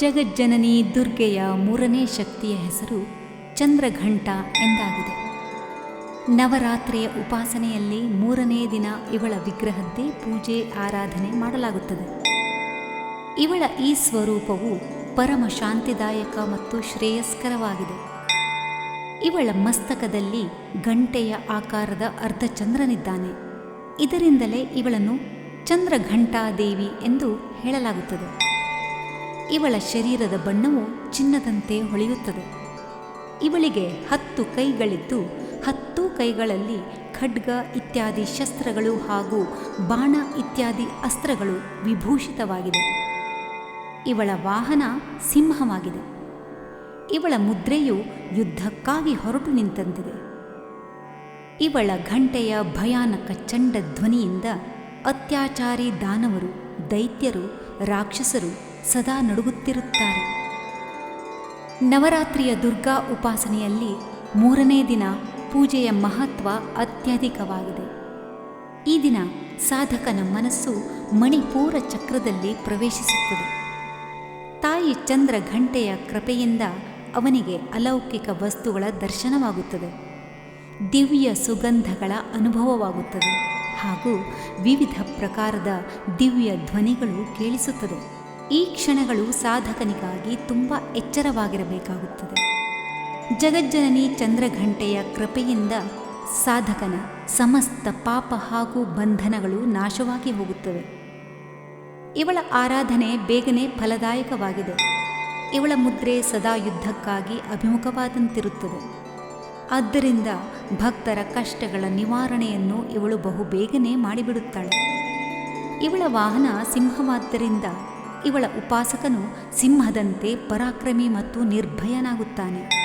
ಜಗಜ್ಜನನಿ ದುರ್ಗೆಯ ಮೂರನೇ ಶಕ್ತಿಯ ಹೆಸರು ಚಂದ್ರಘಂಟ ಎಂದಾಗಿದೆ. ನವರಾತ್ರಿಯ ಉಪಾಸನೆಯಲ್ಲಿ ಮೂರನೇ ದಿನ ಇವಳ ವಿಗ್ರಹದ್ದೇ ಪೂಜೆ, ಆರಾಧನೆ ಮಾಡಲಾಗುತ್ತದೆ. ಇವಳ ಈ ಸ್ವರೂಪವು ಪರಮ ಶಾಂತಿದಾಯಕ ಮತ್ತು ಶ್ರೇಯಸ್ಕರವಾಗಿದೆ. ಇವಳ ಮಸ್ತಕದಲ್ಲಿ ಗಂಟೆಯ ಆಕಾರದ ಅರ್ಧಚಂದ್ರನಿದ್ದಾನೆ. ಇದರಿಂದಲೇ ಇವಳನ್ನು ಚಂದ್ರಘಂಟಾದೇವಿ ಎಂದು ಹೇಳಲಾಗುತ್ತದೆ. ಇವಳ ಶರೀರದ ಬಣ್ಣವು ಚಿನ್ನದಂತೆ ಹೊಳೆಯುತ್ತದೆ. ಇವಳಿಗೆ ಹತ್ತು ಕೈಗಳಿದ್ದು, ಹತ್ತು ಕೈಗಳಲ್ಲಿ ಖಡ್ಗ ಇತ್ಯಾದಿ ಶಸ್ತ್ರಗಳು ಹಾಗೂ ಬಾಣ ಇತ್ಯಾದಿ ಅಸ್ತ್ರಗಳು ವಿಭೂಷಿತವಾಗಿದೆ. ಇವಳ ವಾಹನ ಸಿಂಹವಾಗಿದೆ. ಇವಳ ಮುದ್ರೆಯು ಯುದ್ಧಕ್ಕಾಗಿ ಹೊರಟು ನಿಂತಂತಿದೆ. ಇವಳ ಘಂಟೆಯ ಭಯಾನಕ ಚಂಡ ಧ್ವನಿಯಿಂದ ಅತ್ಯಾಚಾರಿ ದಾನವರು, ದೈತ್ಯರು, ರಾಕ್ಷಸರು ಸದಾ ನಡುಗುತ್ತಿರುತ್ತಾರೆ. ನವರಾತ್ರಿಯ ದುರ್ಗಾ ಉಪಾಸನೆಯಲ್ಲಿ ಮೂರನೇ ದಿನ ಪೂಜೆಯ ಮಹತ್ವ ಅತ್ಯಧಿಕವಾಗಿದೆ. ಈ ದಿನ ಸಾಧಕನ ಮನಸ್ಸು ಮಣಿಪೂರ ಚಕ್ರದಲ್ಲಿ ಪ್ರವೇಶಿಸುತ್ತದೆ. ತಾಯಿ ಚಂದ್ರ ಘಂಟೆಯ ಕೃಪೆಯಿಂದ ಅವನಿಗೆ ಅಲೌಕಿಕ ವಸ್ತುಗಳ ದರ್ಶನವಾಗುತ್ತದೆ. ದಿವ್ಯ ಸುಗಂಧಗಳ ಅನುಭವವಾಗುತ್ತದೆ ಹಾಗೂ ವಿವಿಧ ಪ್ರಕಾರದ ದಿವ್ಯ ಧ್ವನಿಗಳು ಕೇಳಿಸುತ್ತದೆ. ಈ ಕ್ಷಣಗಳು ಸಾಧಕನಿಗಾಗಿ ತುಂಬ ಎಚ್ಚರವಾಗಿರಬೇಕಾಗುತ್ತದೆ. ಜಗಜ್ಜನನಿ ಚಂದ್ರಘಂಟೆಯ ಕೃಪೆಯಿಂದ ಸಾಧಕನ ಸಮಸ್ತ ಪಾಪ ಹಾಗೂ ಬಂಧನಗಳು ನಾಶವಾಗಿ ಹೋಗುತ್ತವೆ. ಇವಳ ಆರಾಧನೆ ಬೇಗನೆ ಫಲದಾಯಕವಾಗಿದೆ. ಇವಳ ಮುದ್ರೆ ಸದಾ ಯುದ್ಧಕ್ಕಾಗಿ ಅಭಿಮುಖವಾದಂತಿರುತ್ತದೆ. ಆದ್ದರಿಂದ ಭಕ್ತರ ಕಷ್ಟಗಳ ನಿವಾರಣೆಯನ್ನು ಇವಳು ಬಹು ಬೇಗನೆ ಮಾಡಿಬಿಡುತ್ತಾಳೆ. ಇವಳ ವಾಹನ ಸಿಂಹವಾದ್ದರಿಂದ ಇವಳ ಉಪಾಸಕನು ಸಿಂಹದಂತೆ ಪರಾಕ್ರಮಿ ಮತ್ತು ನಿರ್ಭಯನಾಗುತ್ತಾನೆ.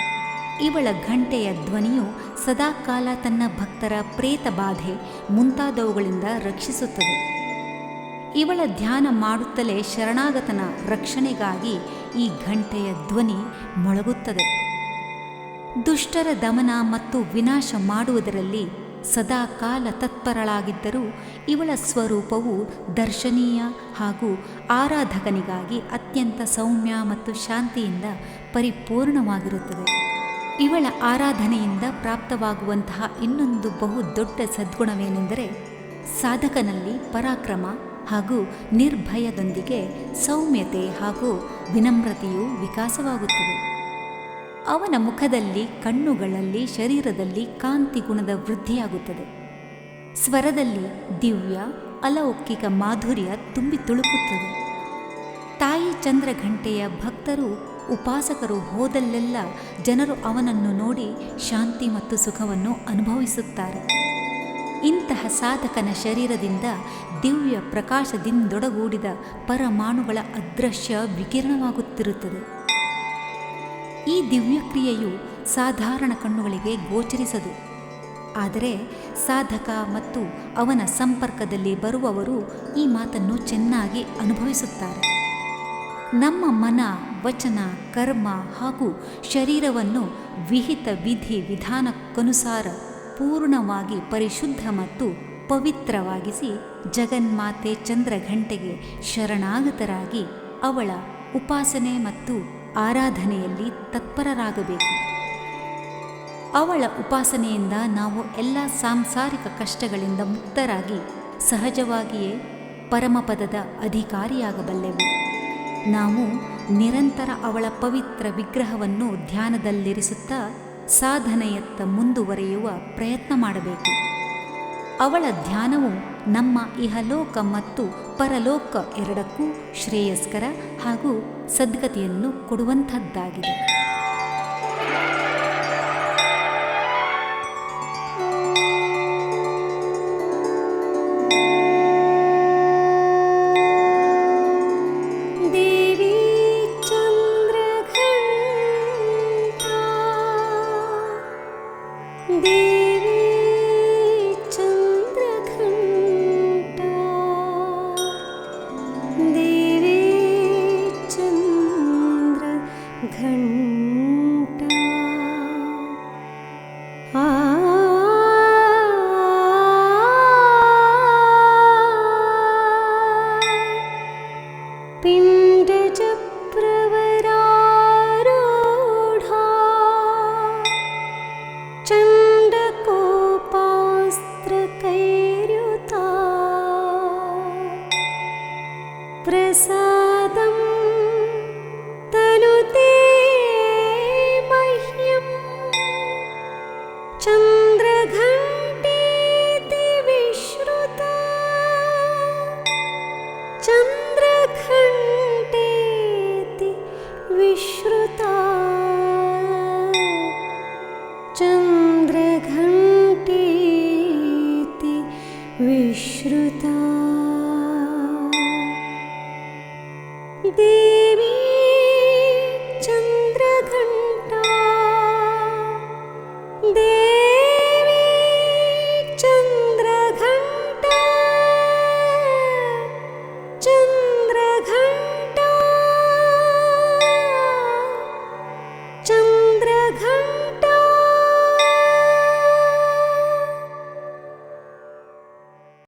ಇವಳ ಘಂಟೆಯ ಧ್ವನಿಯು ಸದಾಕಾಲ ತನ್ನ ಭಕ್ತರ ಪ್ರೇತ ಬಾಧೆ ಮುಂತಾದವುಗಳಿಂದ ರಕ್ಷಿಸುತ್ತದೆ. ಇವಳ ಧ್ಯಾನ ಮಾಡುತ್ತಲೇ ಶರಣಾಗತನ ರಕ್ಷಣೆಗಾಗಿ ಈ ಘಂಟೆಯ ಧ್ವನಿ ಮೊಳಗುತ್ತದೆ. ದುಷ್ಟರ ದಮನ ಮತ್ತು ವಿನಾಶ ಮಾಡುವುದರಲ್ಲಿ ಸದಾ ಕಾಲ ತತ್ಪರಳಾಗಿದ್ದರೂ ಇವಳ ಸ್ವರೂಪವು ದರ್ಶನೀಯ ಹಾಗೂ ಆರಾಧಕನಿಗಾಗಿ ಅತ್ಯಂತ ಸೌಮ್ಯ ಮತ್ತು ಶಾಂತಿಯಿಂದ ಪರಿಪೂರ್ಣವಾಗಿರುತ್ತದೆ. ಇವಳ ಆರಾಧನೆಯಿಂದ ಪ್ರಾಪ್ತವಾಗುವಂತಹ ಇನ್ನೊಂದು ಬಹು ದೊಡ್ಡ ಸದ್ಗುಣವೇನೆಂದರೆ ಸಾಧಕನಲ್ಲಿ ಪರಾಕ್ರಮ ಹಾಗೂ ನಿರ್ಭಯದೊಂದಿಗೆ ಸೌಮ್ಯತೆ ಹಾಗೂ ವಿನಮ್ರತೆಯು ವಿಕಾಸವಾಗುತ್ತದೆ. ಅವನ ಮುಖದಲ್ಲಿ, ಕಣ್ಣುಗಳಲ್ಲಿ, ಶರೀರದಲ್ಲಿ ಕಾಂತಿ ಗುಣದ ವೃದ್ಧಿಯಾಗುತ್ತದೆ. ಸ್ವರದಲ್ಲಿ ದಿವ್ಯ, ಅಲೌಕಿಕ ಮಾಧುರ್ಯ ತುಂಬಿ ತುಳುಕುತ್ತದೆ. ತಾಯಿ ಚಂದ್ರಘಂಟೆಯ ಭಕ್ತರು, ಉಪಾಸಕರು ಹೋದಲ್ಲೆಲ್ಲ ಜನರು ಅವನನ್ನು ನೋಡಿ ಶಾಂತಿ ಮತ್ತು ಸುಖವನ್ನು ಅನುಭವಿಸುತ್ತಾರೆ. ಇಂತಹ ಸಾಧಕನ ಶರೀರದಿಂದ ದಿವ್ಯ ಪ್ರಕಾಶದಿಂದೊಡಗೂಡಿದ ಪರಮಾಣುಗಳ ಅದೃಶ್ಯ ವಿಕಿರಣವಾಗುತ್ತಿರುತ್ತದೆ. ಈ ದಿವ್ಯಕ್ರಿಯೆಯು ಸಾಧಾರಣ ಕಣ್ಣುಗಳಿಗೆ ಗೋಚರಿಸದು. ಆದರೆ ಸಾಧಕ ಮತ್ತು ಅವನ ಸಂಪರ್ಕದಲ್ಲಿ ಬರುವವರು ಈ ಮಾತನ್ನು ಚೆನ್ನಾಗಿ ಅನುಭವಿಸುತ್ತಾರೆ. ನಮ್ಮ ಮನ, ವಚನ, ಕರ್ಮ ಹಾಗೂ ಶರೀರವನ್ನು ವಿಹಿತ ವಿಧಿ ವಿಧಾನಕ್ಕನುಸಾರ ಪೂರ್ಣವಾಗಿ ಪರಿಶುದ್ಧ ಮತ್ತು ಪವಿತ್ರವಾಗಿಸಿ ಜಗನ್ಮಾತೆ ಚಂದ್ರಘಂಟೆಗೆ ಶರಣಾಗತರಾಗಿ ಅವಳ ಉಪಾಸನೆ ಮತ್ತು ಆರಾಧನೆಯಲ್ಲಿ ತತ್ಪರರಾಗಬೇಕು. ಅವಳ ಉಪಾಸನೆಯಿಂದ ನಾವು ಎಲ್ಲ ಸಾಂಸಾರಿಕ ಕಷ್ಟಗಳಿಂದ ಮುಕ್ತರಾಗಿ ಸಹಜವಾಗಿಯೇ ಪರಮಪದದ ಅಧಿಕಾರಿಯಾಗಬಲ್ಲೆವು. ನಾವು ನಿರಂತರ ಅವಳ ಪವಿತ್ರ ವಿಗ್ರಹವನ್ನು ಧ್ಯಾನದಲ್ಲಿರಿಸುತ್ತಾ ಸಾಧನೆಯತ್ತ ಮುಂದುವರೆಯುವ ಪ್ರಯತ್ನ ಮಾಡಬೇಕು. ಅವಳ ಧ್ಯಾನವು ನಮ್ಮ ಇಹಲೋಕ ಮತ್ತು ಪರಲೋಕ ಎರಡಕ್ಕೂ ಶ್ರೇಯಸ್ಕರ ಹಾಗೂ ಸದ್ಗತಿಯನ್ನು ಕೊಡುವಂಥದ್ದಾಗಿದೆ. विश्रुता देवी